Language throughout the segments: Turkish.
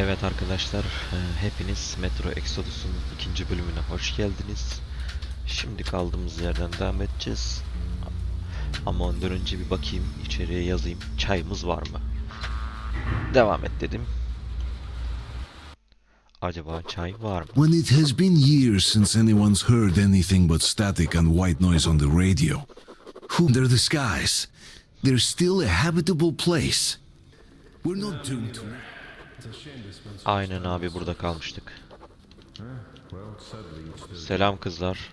Evet arkadaşlar, e, hepiniz Metro Exodus'un ikinci bölümüne hoş geldiniz. Şimdi kaldığımız yerden devam edeceğiz. Ama ondan önce bir bakayım, içeriye yazayım. Çayımız var mı? Devam et dedim. Acaba çay var mı? When it has been years since anyone's heard anything but static and white noise on the radio. Who under the skies? There's still a habitable place. We're not doomed to. Aynen abi burada kalmıştık. Selam kızlar.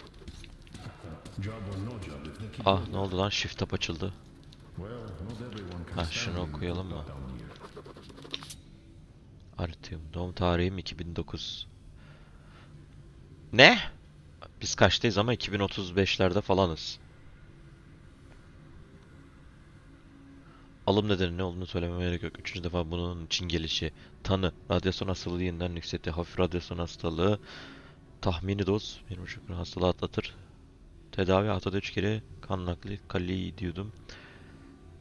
Ah ne oldu lan? Shift tab açıldı. Ha şunu okuyalım mı? Artium. Doğum tarihim 2009. Ne? Biz kaçtayız ama 2035'lerde falanız. Alım nedeni ne olduğunu söylememe gerek yok. Üçüncü defa bunun için gelişi. Tanı. Radyasyon hastalığı yeniden yükseltti. Hafif radyasyon hastalığı. Tahmini doz. Bir buçuk gün hastalığı atlatır. Tedavi haftada üç kere kan nakli kali diyordum.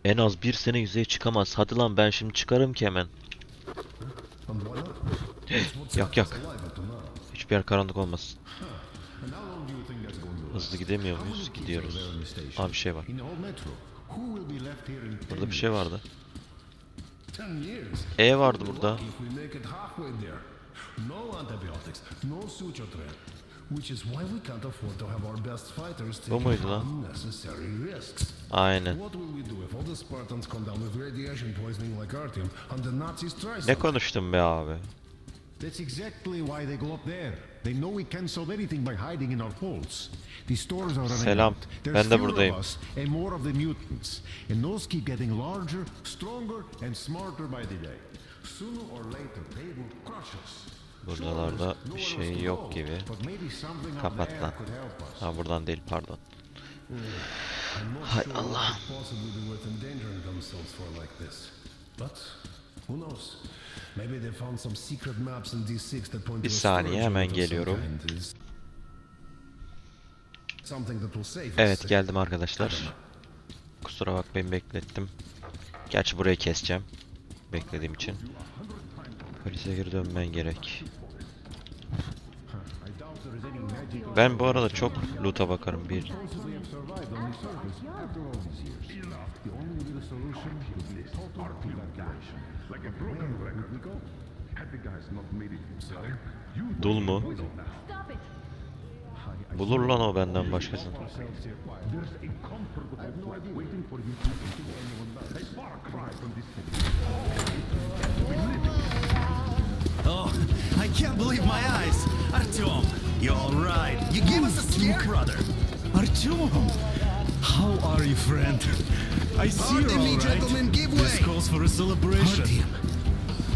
En az bir sene yüzeye çıkamaz. Hadi lan ben şimdi çıkarım ki hemen. yak yak. Hiçbir yer karanlık olmasın. Hızlı gidemiyor muyuz? Gidiyoruz. Aa bir şey var. Burada bir şey vardı. 10 years? E vardı burada. Bu muydu lan? Aynen. Ne konuştun be abi? That's exactly why they go up there. They know we can't solve anything by hiding in our holes. The stores are running Selam. out. There's Ben de buradayım. us and more of the mutants. And those keep getting larger, stronger, and smarter by the day. Sooner or later, they will crush us. Buralarda Sure, bir şey yok gibi. Kapat lan. Ha buradan değil pardon. Hay Allah. What could possibly be worth endangering themselves for like this. But who knows? Maybe they found some secret maps in D6 that point Bir saniye, hemen geliyorum. kind. Is Something that will save us. Evet geldim arkadaşlar. Kusura bakmayın beklettim. Gerçi burayı keseceğim. Beklediğim için. Polise geri dönmen gerek. Ben bu arada çok loot'a bakarım bir. Dul mu? Bulur lan o benden başkasını. Oh, I can't believe my eyes. Artyom, you're all right. You gave us a scare, brother. Artyom, how are you, friend? I see Pardon me, all right. gentlemen, give This way. calls for a celebration.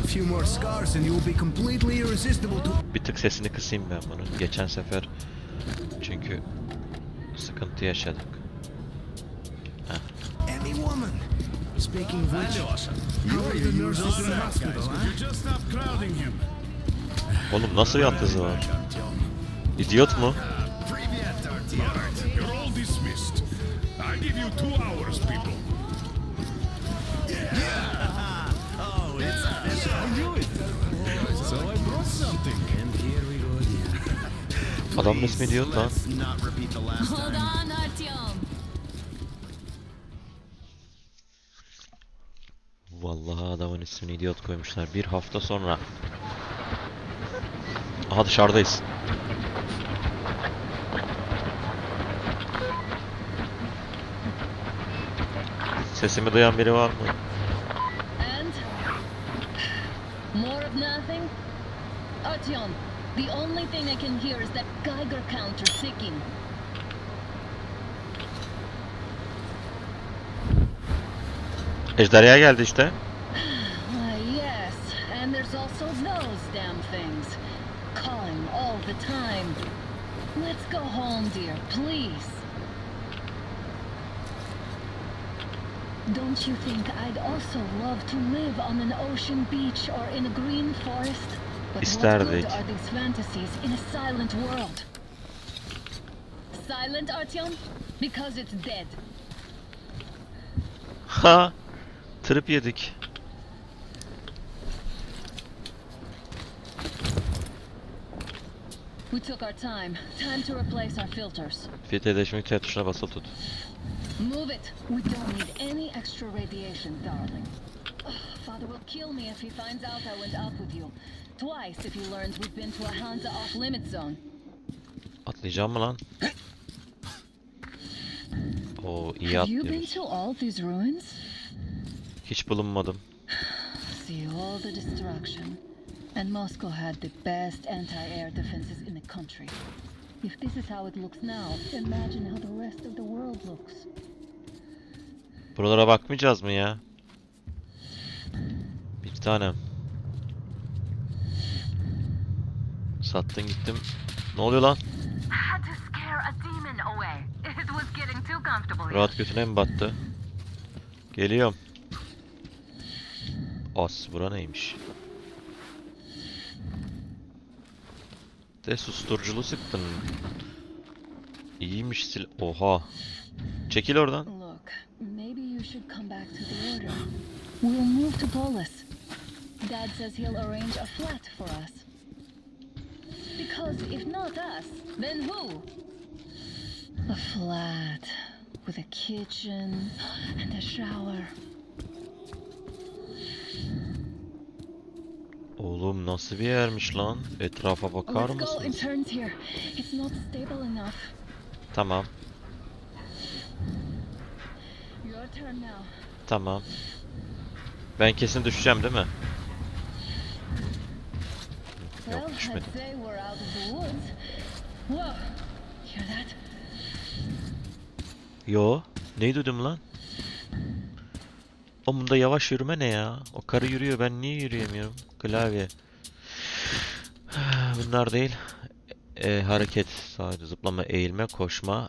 A few more scars and you will be completely irresistible to Bir tık sesini kısayım ben bunun. Geçen sefer çünkü sıkıntı yaşadık. any woman. Speaking of which, how are the nurses in the hospital, huh? Just stop crowding him. Oğlum nasıl yattı var? İdiot mu? You're all dismissed. I give you two hours, people. Adamın ismi idiot lan. Hold on, Artyom. Vallahi adamın ismini idiot koymuşlar. Bir hafta sonra. Aha dışarıdayız. Sesimi duyan biri var mı? Artyom, the only thing I can hear is that Geiger counter ticking. Ejderha geldi işte. Why, ah, yes. And there's also those damn things. Calling all the time. Let's go home, dear, please. Don't you think I'd also love to live on an ocean beach or in a green forest? İsterdik. Ha! Trip yedik. We took our time. Time to replace our filters. Filtreleşmek tuşuna basılı tut. Move it. We don't need any extra radiation, darling. Father will kill me if he finds out I went out with you. Twice if he learns we've been to a Hansa off-limit zone. Atlayacağım mı lan? Oo iyi Have you been atlıyoruz. to all these ruins? Hiç bulunmadım. See all the destruction. And Moscow had the best anti-air defenses in the country. If this is how it looks now, imagine how the rest of the world looks. Buralara bakmayacağız mı ya? Bir tanem. Sattın gittim. Ne oluyor lan? Rahat götüne mi battı? Geliyorum. As bura neymiş? De susturuculu sıktın. İyiymiş sil... Oha. Çekil oradan. Look, maybe you should come back to the order. We'll move to Polis. Dad says he'll arrange a flat for us. İf not us, then who? A flat with a kitchen and a shower. Oğlum nasıl bir yermiş lan? Etrafa bakar mısınız? Tamam. Tamam. Ben kesin düşeceğim değil mi? Well, Yok I'd düşmedim. say we're out of the woods. Whoa, hear that? Yo. Neyi duydum lan? O bunda yavaş yürüme ne ya? O karı yürüyor ben niye yürüyemiyorum? Klavye. Bunlar değil. E, hareket sadece zıplama, eğilme, koşma,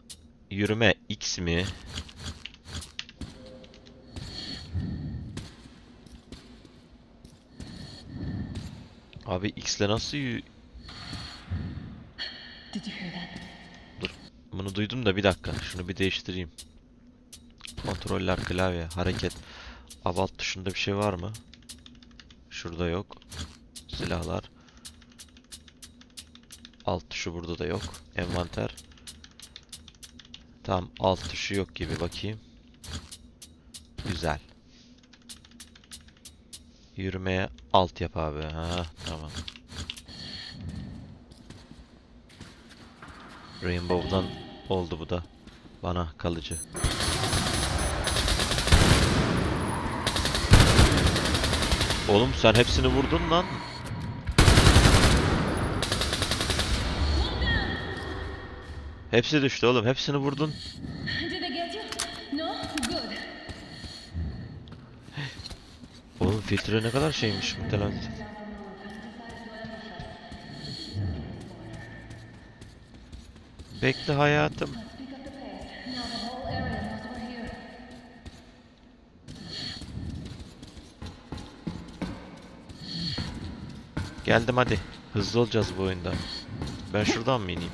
yürüme X mi? Abi X'le nasıl yü- that? Bunu duydum da bir dakika. Şunu bir değiştireyim. Kontroller, klavye, hareket. Alt tuşunda bir şey var mı? Şurada yok. Silahlar. Alt tuşu burada da yok. Envanter. Tamam alt tuşu yok gibi bakayım. Güzel. Yürümeye alt yap abi. Ha tamam. Rainbow'dan oldu bu da. Bana kalıcı. Oğlum sen hepsini vurdun lan. Hepsi düştü oğlum. Hepsini vurdun. Filtre ne kadar şeymiş muhtemelen. Bekle hayatım. Geldim hadi. Hızlı olacağız bu oyunda. Ben şuradan mı ineyim?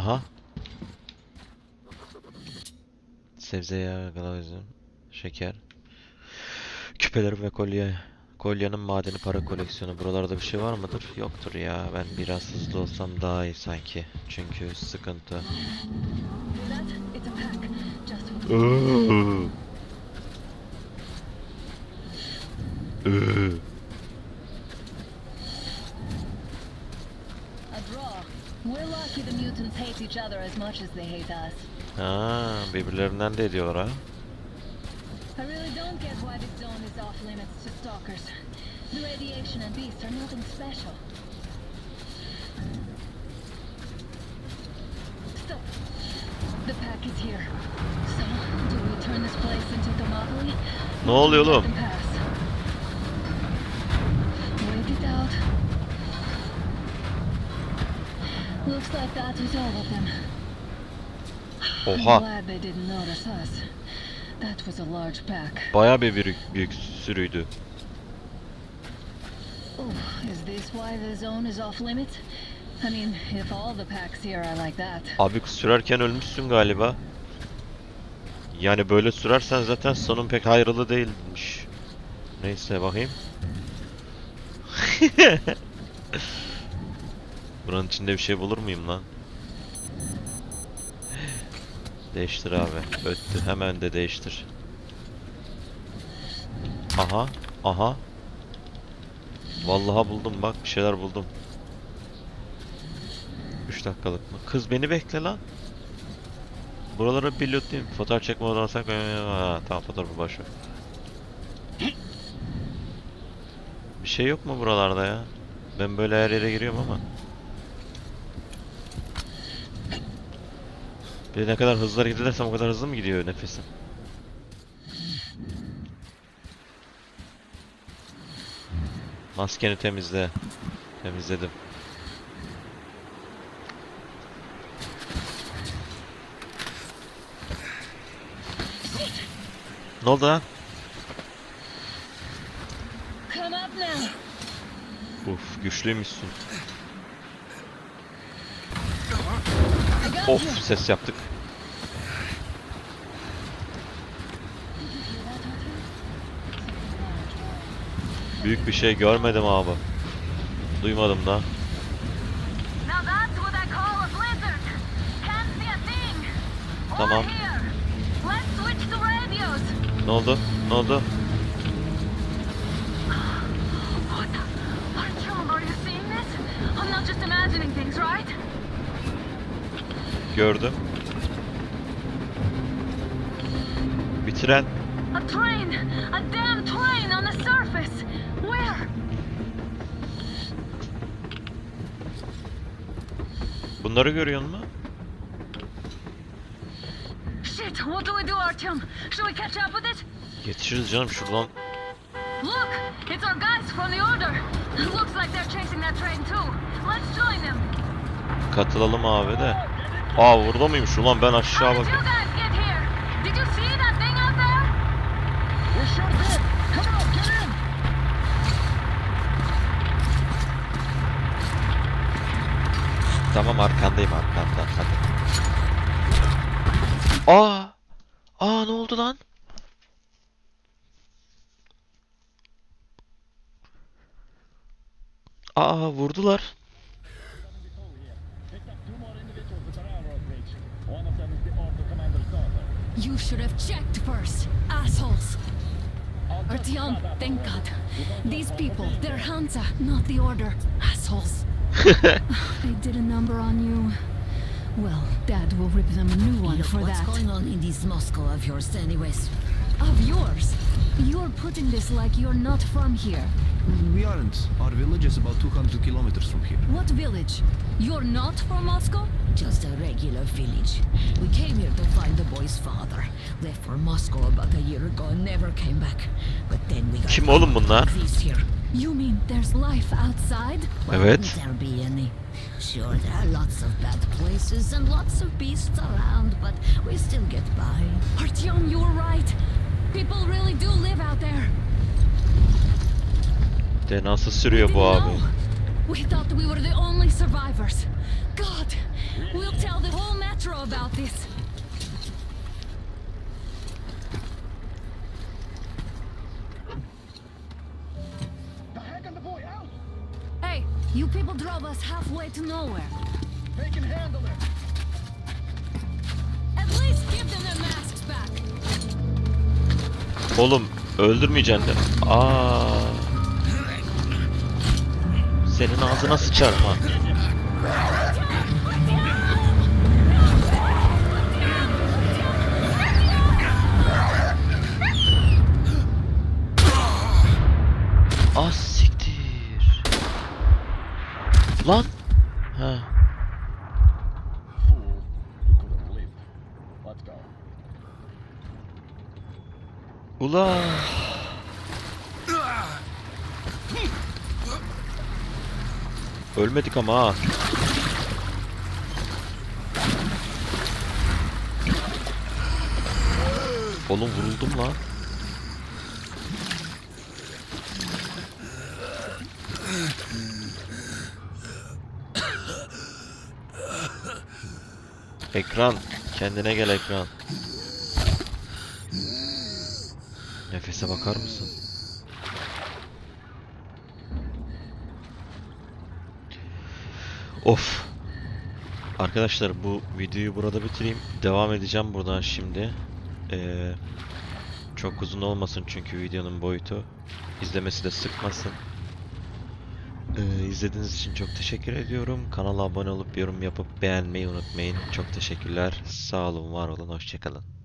Aha. Sebze yağı, glavizm, şeker. Küpelerim ve kolye. Kolyenin madeni para koleksiyonu. Buralarda bir şey var mıdır? Yoktur ya. Ben biraz hızlı olsam daha iyi sanki. Çünkü sıkıntı. Hear that? It's a pack. Just what a draw. We're lucky the mutants hate each other as much as they hate us. Ha, birbirlerinden de ediyorlar ha. I really don't get why this zone is off limits to stalkers. The radiation and beasts are nothing special. Stop. The pack is here. So, do we turn this place into Thermopylae? Ne oluyor oğlum? Looks like that was all of them. I'm Oha. glad they didn't notice us. That was a large pack. Bayağı bir büyük, büyük sürüydü. Oh, is this why the zone is off limits? I mean, if all the packs here are like that. Abi sürerken ölmüşsün galiba. Yani böyle sürersen zaten sonun pek hayırlı değilmiş. Neyse bakayım. Buranın içinde bir şey bulur muyum lan? Değiştir abi. Öttü. Hemen de değiştir. Aha. Aha. Vallahi buldum bak bir şeyler buldum. 3 dakikalık mı? Kız beni bekle lan. Buraları bir lootlayayım. Fotoğraf çekme odansak ha, tamam fotoğrafı ver. Bir şey yok mu buralarda ya? Ben böyle her yere giriyorum ama. Bir de ne kadar hızlı hareket edersem o kadar hızlı mı gidiyor nefesim? Maskeni temizle. Temizledim. Ne oldu lan? Uf güçlüymüşsün. I got Of ses yaptık. Büyük bir şey görmedim abi. Duymadım da. Tamam. Ne oldu? Ne oldu? What the? Artyom, are you seeing this? I'm not just imagining things, right? Gördüm. Bir tren. A train! A damn train on the surface! Where? Bunları görüyor musun? Shit, what do we do, Artyom? Should we catch up with it? Yetişiriz canım şuradan. Look! It's our guys from the Order! Looks like they're chasing that train too. Let's join them! Katılalım abi de. Aa burada mıymış ulan ben aşağı bak. Tamam arkandayım arkanda hadi. Aa! Aa ne oldu lan? Aa vurdular. You should have checked first, assholes. Artyom, thank God. These people, they're Hansa, not the Order. Assholes. they did a number on you. Well, Dad will rip them a new one for What's that. What's going on in this Moscow of yours, anyways? Of yours. You're putting this like you're not from here. We aren't. Our village is about 200 kilometers from here. What village? You're not from Moscow? Just a regular village. We came here to find the boy's father. Left for Moscow about a year ago and never came back. But then we got Kim oğlum bunlar? here. You mean there's life outside? Evet. there be any? Sure, there are lots of bad places and lots of beasts around, but we still get by. Artyom, you're right. People really do live out there. De nasıl sürüyor bu Didn't abi? We thought we were the only survivors. God, we'll tell the whole metro about this. The heck and the boy out! Hey, you people drove us halfway to nowhere. They can handle it! At least give them their masks back. Oğlum öldürmeyeceksin de. Aa. Senin ağzına sıçarım ha. Ah siktir. Lan. Ha. Fool. You could have lived. Let's go. Ula. Ölmedik ama ha. Oğlum vuruldum lan. Ekran. Kendine gel ekran. Nefese bakar mısın? Of. Arkadaşlar bu videoyu burada bitireyim. Devam edeceğim buradan şimdi. Ee, çok uzun olmasın çünkü videonun boyutu. İzlemesi de sıkmasın. Ee, izlediğiniz için çok teşekkür ediyorum. Kanala abone olup yorum yapıp beğenmeyi unutmayın. Çok teşekkürler. Sağ olun, var olun, hoşçakalın.